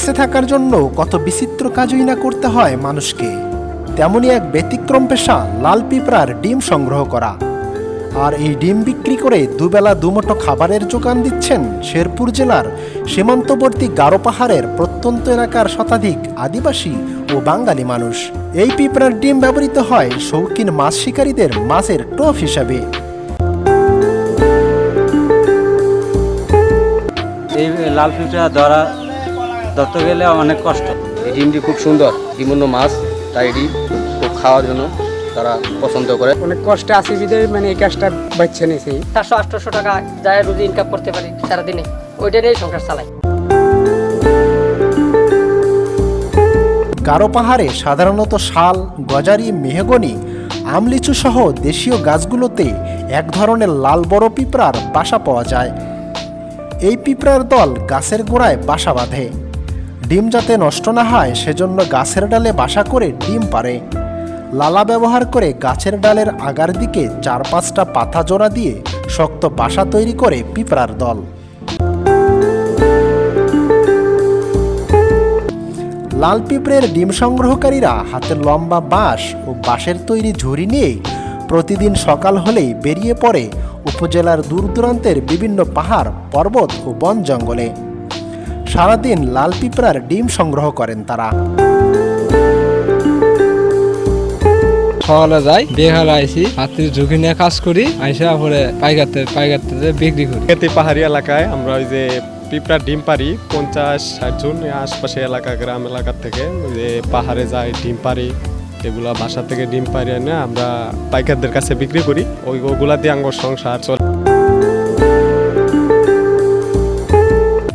বেঁচে থাকার জন্য কত বিচিত্র কাজই না করতে হয় মানুষকে। তেমনই এক ব্যতিক্রম পেশা, লাল পিঁপড়ার ডিম সংগ্রহ করা। আর এই ডিম বিক্রি করে দুবেলা দুমুঠো খাবারের যোগান দিচ্ছেন শেরপুর জেলার সীমান্তবর্তী গারো পাহাড়ের প্রত্যন্ত এলাকার শতাধিক আদিবাসী ও বাঙালি মানুষ। এই পিঁপড়ার ডিম ব্যবহৃত হয় শৌখিন মাছ শিকারীদের মাছের টোপ হিসাবে। এই লাল পিঁপড়া ধরা ধরতে গেলে অনেক কষ্ট। এই ডিমটি খুব সুন্দর বিভিন্ন মাছ তাই এটি খুব খাওয়ার জন্য তারা পছন্দ করে। অনেক কষ্টে আসি বিদে মানে এই কাজটা বাচ্চা নিয়েছি চারশো আটশোশো টাকা যায় রোজি ইনকাম করতে পারি সারাদিনে। ওইটা নিয়েই সংসার চালাই। গারো পাহাড়ে সাধারণত শাল গজারি মেহগনি আমলিচু সহ দেশীয় গাছগুলোতে এক ধরনের লাল বড় পিঁপড়ার বাসা পাওয়া যায়। এই পিঁপড়ার দল গাছের গোড়ায় বাসা বাঁধে। ডিম যাতে নষ্ট না হয়, সেজন্য গাছের ডালে বাসা করে ডিম পারে লালা ব্যবহার করে গাছের ডালের আগার দিকে চার পাঁচটা পাতা জোড়া দিয়ে শক্ত বাসা তৈরি করে পিঁপড়ার দল। লাল পিঁপড়ের ডিম সংগ্রহকারীরা হাতের লম্বা বাঁশ ও বাঁশের তৈরি ঝুড়ি নিয়ে প্রতিদিন সকাল হলেই বেরিয়ে পড়ে উপজেলার দূর দূরান্তের বিভিন্ন পাহাড়, পর্বত ও বন জঙ্গলে। সারাদিন লাল পিঁপড়ার ডিম সংগ্রহ করেন তারা। সকালে যাই বেহালা আইসি হাতির ঝুঁকি নিয়ে কাজ করি আইসা পরে পাইকারতে পাইকারতে বিক্রি করি। এতে পাহাড়ি এলাকায় আমরা ওই যে পিঁপড়ার ডিম পারি পঞ্চাশ ষাট জন আশপাশে এলাকা গ্রাম এলাকার থেকে ওই যে পাহাড়ে যাই ডিম পারি এগুলা বাসা থেকে ডিম পারি এনে আমরা পাইকারদের কাছে বিক্রি করি। ওই ওগুলা দিয়ে আঙ্গর সংসার চলে।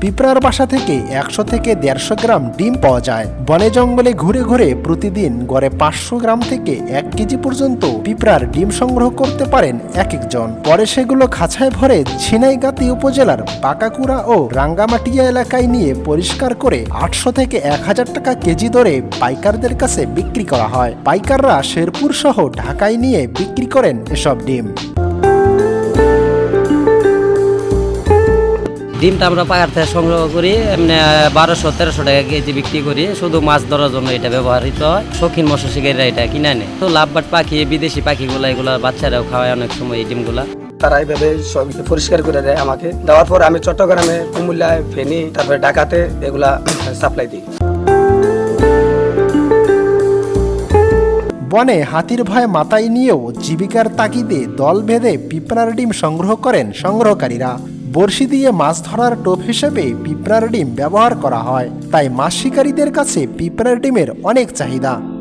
পিঁপড়ার বাসা থেকে একশো থেকে দেড়শো গ্রাম ডিম পাওয়া যায়। বনে জঙ্গলে ঘুরে ঘুরে প্রতিদিন গড়ে পাঁচশো গ্রাম থেকে এক কেজি পর্যন্ত পিঁপড়ার ডিম সংগ্রহ করতে পারেন এক একজন পরে সেগুলো খাঁচায় ভরে ঝিনাইগাতি উপজেলার বাঁকাকুড়া ও রাঙ্গামাটিয়া এলাকায় নিয়ে পরিষ্কার করে আটশো থেকে এক হাজার টাকা কেজি দরে পাইকারদের কাছে বিক্রি করা হয়। পাইকাররা শেরপুর সহ ঢাকায় নিয়ে বিক্রি করেন এসব ডিম। ডিমটা আমরা পাহাড় থেকে সংগ্রহ করি এমনি বারোশো তেরোশো টাকা কেজি বিক্রি করি। শুধু মাছ ধরার জন্য এটা ব্যবহৃত হয়। শৌখিন মৎস্য শিকারীরা এটা কিনে নেয় তো লাভবাট পাখি বিদেশি পাখিগুলা এগুলা বাচ্চারাও খাওয়ায় অনেক সময় এই ডিমগুলা। তারা এইভাবে সব পরিষ্কার করে দেয় আমাকে। দেওয়ার পর আমি চট্টগ্রামে কুমিল্লায় ফেনী তারপরে ঢাকাতে এগুলা সাপ্লাই দিই। বনে হাতির ভয় মাথায় নিয়েও জীবিকার তাগিদে দল বেঁধে পিঁপড়ার ডিম সংগ্রহ করেন সংগ্রহকারীরা। বড়শি দিয়ে মাছ ধরার টোপ হিসেবে পিঁপড়ার ডিম ব্যবহার করা হয়। তাই মাছ শিকারীদের কাছে পিঁপড়ার ডিমের অনেক চাহিদা।